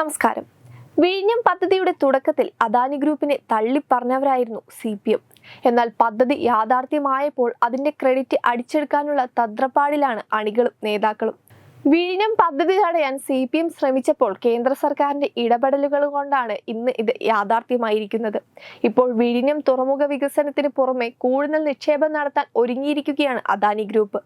നമസ്കാരം. വിഴിഞ്ഞം പദ്ധതിയുടെ തുടക്കത്തിൽ അദാനി ഗ്രൂപ്പിനെ തള്ളിപ്പറഞ്ഞവരായിരുന്നു സി പി എം. എന്നാൽ പദ്ധതി യാഥാർത്ഥ്യമായപ്പോൾ അതിന്റെ ക്രെഡിറ്റ് അടിച്ചെടുക്കാനുള്ള തത്രപ്പാടിലാണ് അണികളും നേതാക്കളും. വിഴിഞ്ഞം പദ്ധതി തടയാൻ സി പി എം ശ്രമിച്ചപ്പോൾ കേന്ദ്ര സർക്കാരിന്റെ ഇടപെടലുകൾ കൊണ്ടാണ് ഇന്ന് ഇത് യാഥാർത്ഥ്യമായിരിക്കുന്നത്. ഇപ്പോൾ വിഴിഞ്ഞം തുറമുഖ വികസനത്തിന് പുറമെ കൂടുതൽ നിക്ഷേപം നടത്താൻ ഒരുങ്ങിയിരിക്കുകയാണ് അദാനി ഗ്രൂപ്പ്.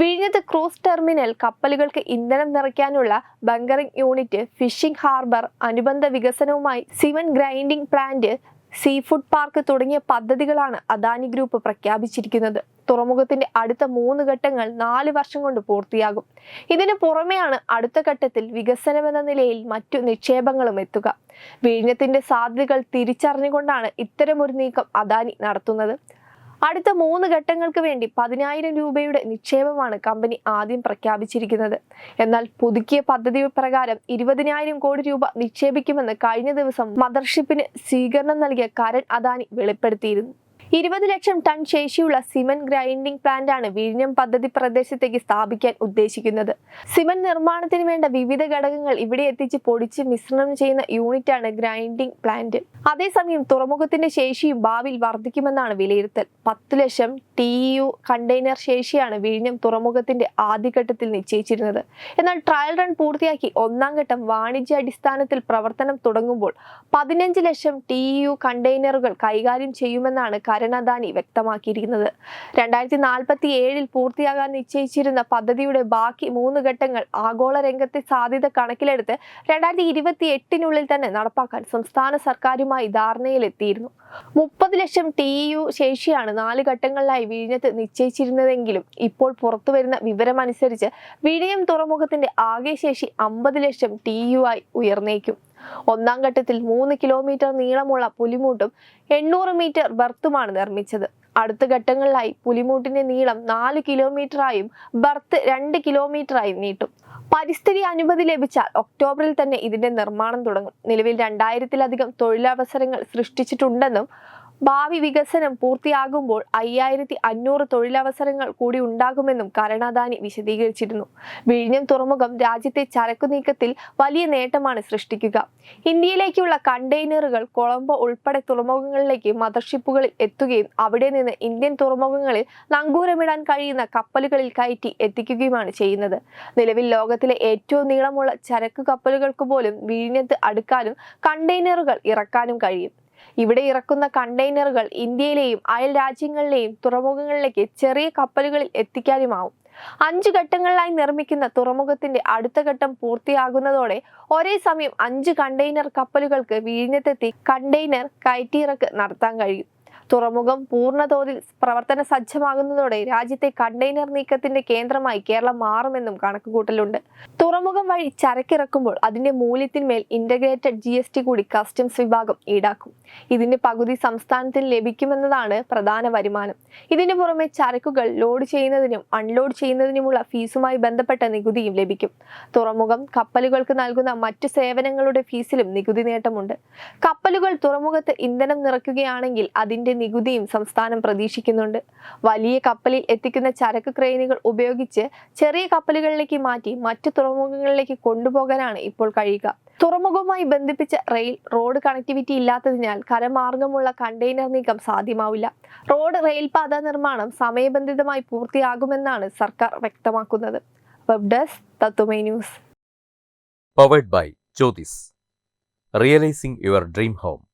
വിഴിഞ്ഞത്ത് ക്രൂസ് ടെർമിനൽ കപ്പലുകൾക്ക് ഇന്ധനം നിറയ്ക്കാനുള്ള ബങ്കറിംഗ് യൂണിറ്റ് ഫിഷിംഗ് ഹാർബർ അനുബന്ധ വികസനവുമായി cement grinding plant seafood park തുടങ്ങിയ പദ്ധതികളാണ് അദാനി ഗ്രൂപ്പ് പ്രഖ്യാപിച്ചിരിക്കുന്നത്. തുറമുഖത്തിന്റെ അടുത്ത മൂന്ന് ഘട്ടങ്ങൾ നാല് വർഷം കൊണ്ട് പൂർത്തിയാകും. ഇതിന് പുറമെയാണ് അടുത്ത ഘട്ടത്തിൽ വികസനമെന്ന നിലയിൽ മറ്റു നിക്ഷേപങ്ങളും എത്തുക. വിഴിഞ്ഞത്തിന്റെ സാധ്യതകൾ തിരിച്ചറിഞ്ഞുകൊണ്ടാണ് ഇത്തരമൊരു നീക്കം അദാനി നടത്തുന്നത്. അടുത്ത മൂന്ന് ഘട്ടങ്ങൾക്ക് വേണ്ടി പതിനായിരം രൂപയുടെ നിക്ഷേപമാണ് കമ്പനി ആദ്യം പ്രഖ്യാപിച്ചിരിക്കുന്നത്. എന്നാൽ പുതുക്കിയ പദ്ധതി പ്രകാരം ഇരുപതിനായിരം കോടി രൂപ നിക്ഷേപിക്കുമെന്ന് കഴിഞ്ഞ ദിവസം മദർഷിപ്പിന് സ്വീകരണം നൽകിയ കരൺ അദാനി വെളിപ്പെടുത്തിയിരുന്നു. ഇരുപത് ലക്ഷം ടൺ ശേഷിയുള്ള സിമന്റ് ഗ്രൈൻഡിംഗ് പ്ലാന്റാണ് വിഴിഞ്ഞം പദ്ധതി പ്രദേശത്തേക്ക് സ്ഥാപിക്കാൻ ഉദ്ദേശിക്കുന്നത്. സിമന്റ് നിർമ്മാണത്തിന് വേണ്ട വിവിധ ഘടകങ്ങൾ ഇവിടെ എത്തിച്ച് പൊടിച്ച് മിശ്രണം ചെയ്യുന്ന യൂണിറ്റാണ് ഗ്രൈൻഡിംഗ് പ്ലാന്റ്. അതേസമയം തുറമുഖത്തിന്റെ ശേഷിയും ഭാവിയിൽ വർദ്ധിക്കുമെന്നാണ് വിലയിരുത്തൽ. പത്ത് ലക്ഷം ടി യു കണ്ടെയ്നർ ശേഷിയാണ് വിഴിഞ്ഞം തുറമുഖത്തിന്റെ ആദ്യഘട്ടത്തിൽ നിശ്ചയിച്ചിരുന്നത്. എന്നാൽ ട്രയൽ റൺ പൂർത്തിയാക്കി ഒന്നാം ഘട്ടം വാണിജ്യാടിസ്ഥാനത്തിൽ പ്രവർത്തനം തുടങ്ങുമ്പോൾ പതിനഞ്ച് ലക്ഷം ടി യു കണ്ടെയ്നറുകൾ കൈകാര്യം ചെയ്യുമെന്നാണ് കരുണാദാനി വ്യക്തമാക്കിയിരിക്കുന്നത്. രണ്ടായിരത്തി നാൽപ്പത്തി ഏഴിൽ പൂർത്തിയാകാൻ നിശ്ചയിച്ചിരുന്ന പദ്ധതിയുടെ ബാക്കി മൂന്ന് ഘട്ടങ്ങൾ ആഗോള രംഗത്തെ സാധ്യത കണക്കിലെടുത്ത് രണ്ടായിരത്തി ഇരുപത്തി എട്ടിനുള്ളിൽ തന്നെ നടപ്പാക്കാൻ സംസ്ഥാന സർക്കാരുമായി ധാരണയിലെത്തിയിരുന്നു. മുപ്പത് ലക്ഷം ടി യു ശേഷിയാണ് നാല് ഘട്ടങ്ങളിലായി വിഴിഞ്ഞത്ത് നിശ്ചയിച്ചിരുന്നതെങ്കിലും ഇപ്പോൾ പുറത്തു വരുന്ന വിവരമനുസരിച്ച് വിഴിഞ്ഞം തുറമുഖത്തിന്റെ ആകെ ശേഷി അമ്പത് ലക്ഷം ടി യു ആയി ഉയർന്നേക്കും. ഒന്നാം ഘട്ടത്തിൽ മൂന്ന് കിലോമീറ്റർ നീളമുള്ള പുലിമൂട്ടും എണ്ണൂറ് മീറ്റർ ബർത്തുമാണ് നിർമ്മിച്ചത്. അടുത്ത ഘട്ടങ്ങളിലായി പുലിമൂട്ടിന്റെ നീളം നാല് കിലോമീറ്ററായും ബർത്ത് രണ്ട് കിലോമീറ്ററായും നീട്ടും. പരിസ്ഥിതി അനുമതി ലഭിച്ചാൽ ഒക്ടോബറിൽ തന്നെ ഇതിന്റെ നിർമ്മാണം തുടങ്ങും. നിലവിൽ രണ്ടായിരത്തിലധികം തൊഴിലവസരങ്ങൾ സൃഷ്ടിച്ചിട്ടുണ്ടെന്നും ഭാവി വികസനം പൂർത്തിയാകുമ്പോൾ അയ്യായിരത്തി അഞ്ഞൂറ് തൊഴിലവസരങ്ങൾ കൂടി ഉണ്ടാകുമെന്നും കരുണാദാനി വിശദീകരിച്ചിരുന്നു. വിഴിഞ്ഞം തുറമുഖം രാജ്യത്തെ ചരക്കു നീക്കത്തിൽ വലിയ നേട്ടമാണ് സൃഷ്ടിക്കുക. ഇന്ത്യയിലേക്കുള്ള കണ്ടെയ്നറുകൾ കൊളംബോ ഉൾപ്പെടെ തുറമുഖങ്ങളിലേക്ക് മദർഷിപ്പുകളിൽ എത്തുകയും അവിടെ നിന്ന് ഇന്ത്യൻ തുറമുഖങ്ങളിൽ നങ്കൂരമിടാൻ കഴിയുന്ന കപ്പലുകളിൽ കയറ്റി എത്തിക്കുകയുമാണ് ചെയ്യുന്നത്. നിലവിൽ ലോകത്തിലെ ഏറ്റവും നീളമുള്ള ചരക്ക് കപ്പലുകൾക്ക് പോലും വിഴിഞ്ഞത്ത് അടുക്കാനും കണ്ടെയ്നറുകൾ ഇറക്കാനും കഴിയും. ഇവിടെ ഇറക്കുന്ന കണ്ടെയ്നറുകൾ ഇന്ത്യയിലെയും അയൽ രാജ്യങ്ങളിലെയും തുറമുഖങ്ങളിലേക്ക് ചെറിയ കപ്പലുകളിൽ എത്തിക്കാനുമാവും. അഞ്ചു ഘട്ടങ്ങളിലായി നിർമ്മിക്കുന്ന തുറമുഖത്തിന്റെ അടുത്ത ഘട്ടം പൂർത്തിയാകുന്നതോടെ ഒരേ സമയം അഞ്ച് കണ്ടെയ്നർ കപ്പലുകൾക്ക് വിഴിഞ്ഞത്തെത്തി കണ്ടെയ്നർ കയറ്റിയിറക്ക് നടത്താൻ കഴിയും. തുറമുഖം പൂർണതോതിൽ പ്രവർത്തന സജ്ജമാകുന്നതോടെ രാജ്യത്തെ കണ്ടെയ്നർ നീക്കത്തിന്റെ കേന്ദ്രമായി കേരളം മാറുമെന്നും കണക്കുകൂട്ടലുണ്ട്. തുറമുഖം വഴി ചരക്കിറക്കുമ്പോൾ അതിന്റെ മൂല്യത്തിന്മേൽ ഇന്റഗ്രേറ്റഡ് ജി എസ് ടി കൂടി കസ്റ്റംസ് വിഭാഗം ഈടാക്കും. ഇതിന്റെ പകുതി സംസ്ഥാനത്തിന് ലഭിക്കുമെന്നതാണ് പ്രധാന വരുമാനം. ഇതിനു പുറമെ ചരക്കുകൾ ലോഡ് ചെയ്യുന്നതിനും അൺലോഡ് ചെയ്യുന്നതിനുമുള്ള ഫീസുമായി ബന്ധപ്പെട്ട നികുതിയും ലഭിക്കും. തുറമുഖം കപ്പലുകൾക്ക് നൽകുന്ന മറ്റു സേവനങ്ങളുടെ ഫീസിലും നികുതി നേട്ടമുണ്ട്. കപ്പലുകൾ തുറമുഖത്ത് ഇന്ധനം നിറയ്ക്കുകയാണെങ്കിൽ അതിന്റെ നികുതിയും സംസ്ഥാനം പ്രതീക്ഷിക്കുന്നുണ്ട്. വലിയ കപ്പലിൽ എത്തിക്കുന്ന ചരക്ക് ക്രെയിനുകൾ ഉപയോഗിച്ച് ചെറിയ കപ്പലുകളിലേക്ക് മാറ്റി മറ്റു തുറമുഖങ്ങളിലേക്ക് കൊണ്ടുപോകാനാണ് ഇപ്പോൾ കഴിയുക. തുറമുഖവുമായി ബന്ധിപ്പിച്ച റെയിൽ റോഡ് കണക്ടിവിറ്റി ഇല്ലാത്തതിനാൽ കരമാർഗമുള്ള കണ്ടെയ്നർ നീക്കം സാധ്യമാവില്ല. റോഡ് റെയിൽപാത നിർമ്മാണം സമയബന്ധിതമായി പൂർത്തിയാകുമെന്നാണ് സർക്കാർ വ്യക്തമാക്കുന്നത്. വെബ് ഡെസ്ക് തത്തുമൈ news. Powered by Jyothis realising your dream home.